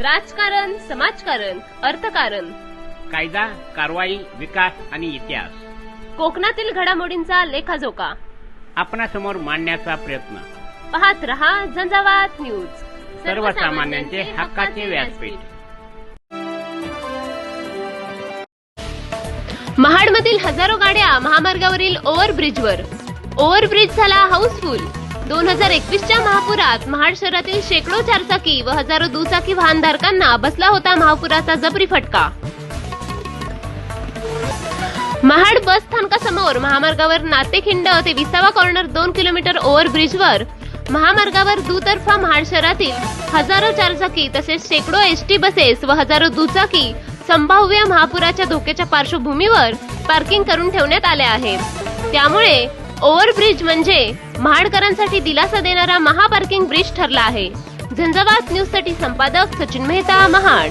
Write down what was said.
राजकारण समाजकारण अर्थकारण. कायदा कारवाई विकास आणि इतिहास. कोकणातील घडामोडींचा लेखाजोखा. आपणासमोर मांडण्याचा प्रयत्न. पाहत रहा झंझावात न्यूज. सर्वसामान्यांचे हक्काचे व्यासपीठ. महाडमधील हजारो गाड्या महामार्गावरील ओव्हरब्रिजवर. ओव्हरब्रिज झाला हाऊसफुल. दोन हजार एकवीसच्या महापुरात महाड शहरातील शेकडो चारचाकी व हजारो दुचाकी वाहनधारकांना बसला होता महापुराचा जबरी फटका. महाड बस स्थानकासमोर महामार्गावर नातेखिंड ते विसावा कॉर्नर दोन किलोमीटर ओव्हरब्रिजवर महामार्गावर दुतर्फा महाड शहरातील हजारो चारचाकी तसेच शेकडो एसटी बसेस व हजारो दुचाकी संभाव्य महापुराच्या धोक्याच्या पार्श्वभूमीवर पार्किंग करून ठेवण्यात आले आहे. त्यामुळे ओव्हरब्रिज म्हणजे महाडकरांसाठी दिलासा देणारा महापार्किंग ब्रिज ठरला आहे. झंझावात न्यूजसाठी संपादक सचिन मेहता महाड.